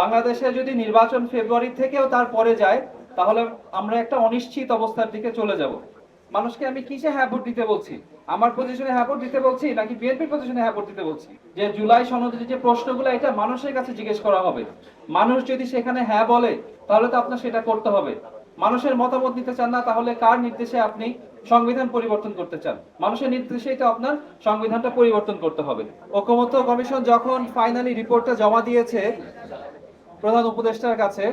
বাংলাদেশে যদি নির্বাচন ফেব্রুয়ারি থেকেও তারপরে যায়, তাহলে আমরা একটা অনিশ্চিত অবস্থার দিকে চলে যাব। মানুষকে আমি কিসে হ্যাঁ দিতে বলছি? আমার পজিশনে হ্যাঁ দিতে বলছি, নাকি বিএনপির পজিশনে হ্যাঁ দিতে বলছি? যে জুলাই সনদের যে প্রশ্নগুলো, এটা মানুষের কাছে জিজ্ঞেস করা হবে। মানুষ যদি সেখানে হ্যাঁ বলে, তাহলে তো আপনার সেটা করতে হবে। মানুষের মতামত নিতে চান না, তাহলে কার নির্দেশে আপনি সংবিধান পরিবর্তন করতে চান? মানুষের নির্দেশেই তো আপনার সংবিধানটা পরিবর্তন করতে হবে। ঐকমত্য কমিশন যখন ফাইনালি রিপোর্টটা জমা দিয়েছে প্রধান উপদেষ্টার কাছে,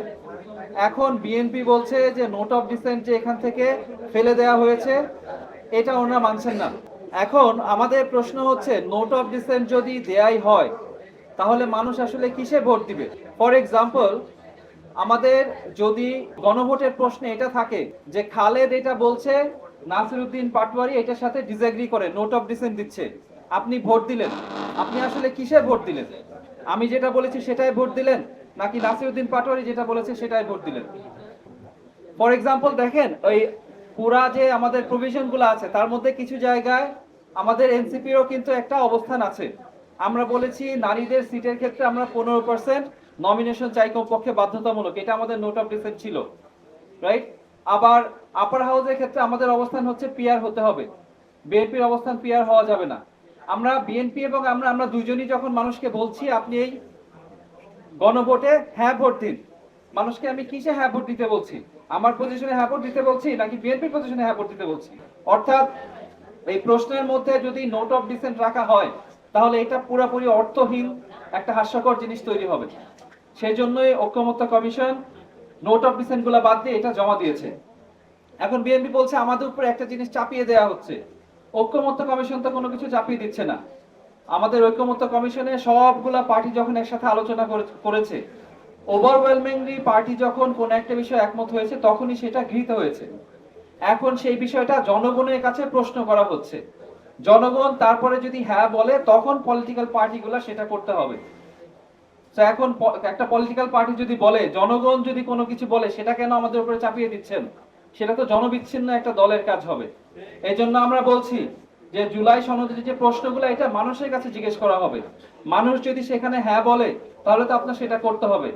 এখন বিএনপি বলছে যে নোট অফ ডিসেন্ট যে এখান থেকে ফেলে দেওয়া হয়েছে, এটা ওনারা মানছেন না। এখন আমাদের প্রশ্ন হচ্ছে, নোট অফ ডিসেন্ট যদি দেয়াই হয়, তাহলে মানুষ আসলে কিসে ভোট দিবে? ফর এক্সাম্পল আমাদের যদি গণভোটের প্রশ্নে এটা থাকে যে খালেদ এটা বলছে, নাসিরুদ্দিন পাটওয়ারি এটার সাথে ডিসএগ্রি করে, নোট অফ ডিসেন্ট দিচ্ছে, আপনি ভোট দিলেন। আপনি আসলে কিসে ভোট দিলেন? আমি যেটা বলেছি সেটাই ভোট দিলেন? নাকি নাসিরুদ্দিন পাটোয়ারি যেটা বলেছে সেটাই ভোট দিলেন? ফর এক্সাম্পল দেখেন, ওই পুরা যে আমাদের প্রভিশনগুলো আছে, তার মধ্যে কিছু জায়গায় আমাদের এনসিপিরও কিন্তু একটা অবস্থান আছে। আমরা বলেছি নারীদের সিটের ক্ষেত্রে আমরা পনেরো পার্সেন্ট নমিনেশন চাই কমপক্ষে বাধ্যতামূলক। এটা আমাদের নোট অফ ডিসেন্ট ছিল রাইট আবার আপার হাউসের ক্ষেত্রে আমাদের অবস্থান হচ্ছে পিয়ার হতে হবে। বিএনপির অবস্থান পিয়ার হওয়া যাবে না। আমরা বিএনপি এবং আমরা আমরা দুজনই যখন মানুষকে বলছি, আপনি এই গণভোটে হ্যাঁ ভোট দিন। মানুষকে আমি কিসে হ্যাঁ ভোট দিতে বলছি? আমার পজিশনে হ্যাঁ ভোট দিতে বলছি নাকি বিএনপির পজিশনে হ্যাঁ ভোট দিতে বলছি? অর্থাৎ এই প্রশ্নের মধ্যে যদি নোট অফ ডিসেন্ট রাখা হয়, তাহলে এটা পুরোপুরি অর্থহীন একটা হাস্যকর জিনিস তৈরি হবে। সেই জন্যই ঐক্যমত্য কমিশন নোট অফ ডিসেন্টগুলা বাদ দিয়ে এটা জমা দিয়েছে। এখন বিএনপি বলছে, আমাদের উপর একটা জিনিস চাপিয়ে দেওয়া হচ্ছে। ঐক্যমত্য কমিশন তো কোনো কিছু চাপিয়ে দিচ্ছে না। আমাদের ঐক্যমত্য কমিশনে সবগুলা পার্টি যখন একসাথে আলোচনা করে- করেছে ওভারওয়েলমিংলি পার্টি যখন কোন একটা বিষয়ে একমত হয়েছে, তখনই সেটা গৃহীত হয়েছে। এখন সেই বিষয়টা জনগণের কাছে প্রশ্ন করা হচ্ছে। জনগণ তারপরে যদি হ্যাঁ বলে, তখন পলিটিক্যাল পার্টিগুলো সেটা করতে হবে। তো এখন একটা পলিটিক্যাল পার্টি যদি বলে, জনগণ যদি কোনো কিছু বলে, সেটা কেন আমাদের উপরে চাপিয়ে দিচ্ছেন? সেটা তো জনবিচ্ছিন্ন একটা দলের কাজ হবে। এই জন্য আমরা বলছি যে জুলাই সনদের যে প্রশ্নগুলো, এটা মানুষের কাছে জিজ্ঞেস করা হবে। মানুষ যদি সেখানে হ্যাঁ বলে, তাহলে তো আপনার সেটা করতে হবে।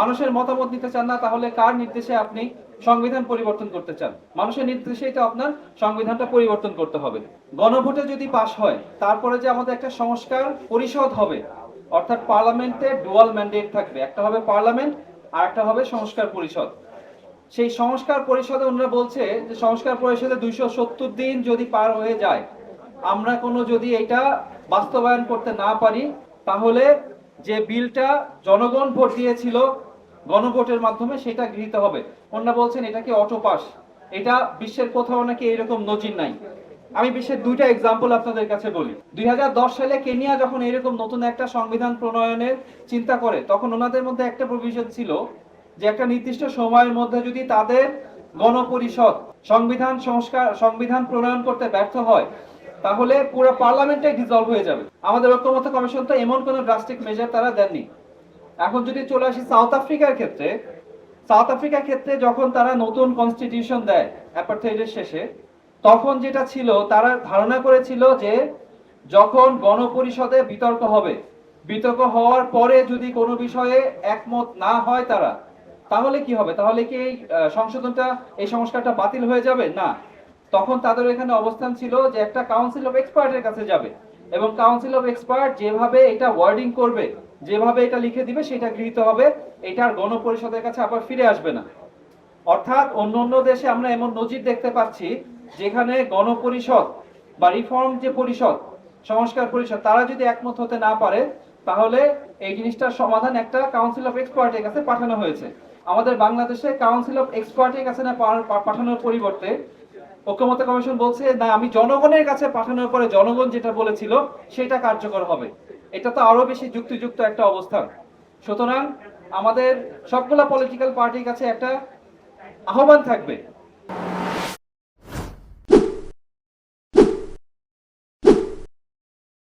মানুষের মতামত নিতে চান না, তাহলে কার নির্দেশে আপনি সংবিধান পরিবর্তন করতে চান? মানুষের নির্দেশে তো আপনার সংবিধানটা পরিবর্তন করতে হবে। গণভোটে যদি পাশ হয়, তারপরে যে আমাদের একটা সংস্কার পরিষদ হবে, অর্থাৎ পার্লামেন্টে ডুয়াল ম্যান্ডেট থাকবে। একটা হবে পার্লামেন্ট, আর একটা হবে সংস্কার পরিষদ। সেই সংস্কার পরিষদে ওনারা বলছে যে, সংস্কার পরিষদে দুইশো সত্তর দিন যদি পার হয়ে যায় আমরা কোনো যদি এটা বাস্তবায়ন করতে না পারি, তাহলে যে বিলটা জনগণ ভোট দিয়েছিল গণভোটের মাধ্যমে সেটা গৃহীত হবে। ওনারা বলছেন এটা কি অটো পাস এটা বিশ্বের কোথাও নাকি এরকম নজির নাই। আমি বিশ্বের দুইটা এক্সাম্পল আপনাদের কাছে বলি। দুই হাজার দশ সালে কেনিয়া যখন এরকম নতুন একটা সংবিধান প্রণয়নের চিন্তা করে, তখন ওনাদের মধ্যে একটা প্রভিশন ছিল যে একটা নির্দিষ্ট সময়ের মধ্যে যদি তাদের গণপরিষদ, সংবিধান সংস্কার, সংবিধান প্রণয়ন করতে ব্যর্থ হয় তাহলে পুরো পার্লামেন্টে ডিজলভ হয়ে যাবে। আমাদের ঐক্যমত্য কমিশন তো এমন কোনো ড্রাস্টিক মেজার তারা দেননি। এখন যদি চলে আসি সাউথ আফ্রিকার ক্ষেত্রে সাউথ আফ্রিকার ক্ষেত্রে যখন তারা নতুন কনস্টিটিউশন দেয় অ্যাপার্থাইডের শেষে, তখন যেটা ছিল, তারা ধারণা করেছিল যে যখন গণপরিষদে বিতর্ক হবে, বিতর্ক হওয়ার পরে যদি কোনো বিষয়ে একমত না হয় তারা, তাহলে কি হবে? তাহলে কি এই সংশোধনটা, এই সংস্কারটা বাতিল হয়ে যাবে? না। তখন তাদের এখানে অবস্থান ছিল যে একটা কাউন্সিল অফ এক্সপার্টের কাছে যাবে। এবং কাউন্সিল অফ এক্সপার্ট যেভাবে এটা ওয়ার্ডিং করবে, যেভাবে এটা লিখে দিবে, সেটা গৃহীত হবে। এটা আর গণপরিষদের কাছে আবার ফিরে আসবে না। অর্থাৎ অন্য অন্য দেশে আমরা এমন নজির দেখতে পাচ্ছি, যেখানে গণপরিষদ বা রিফর্ম যে পরিষদ, সংস্কার পরিষদ, তারা যদি একমত হতে না পারে, তাহলে এই জিনিসটার সমাধান একটা কাউন্সিল অফ এক্সপার্টের কাছে পাঠানো হয়েছে। আমাদের বাংলাদেশে কাউন্সিল অফ এক্সপার্টের কাছে না পাঠানোর পরিবর্তে ঐক্যমত্য কমিশন বলছে, না, আমি জনগণের কাছে পাঠানোর পরে জনগণ যেটা বলেছিল, সেটা কার্যকর হবে। এটা তো আরও বেশি যুক্তিযুক্ত একটা অবস্থান। সুতরাং আমাদের সবগুলা পলিটিক্যাল পার্টির কাছে একটা আহ্বান থাকবে।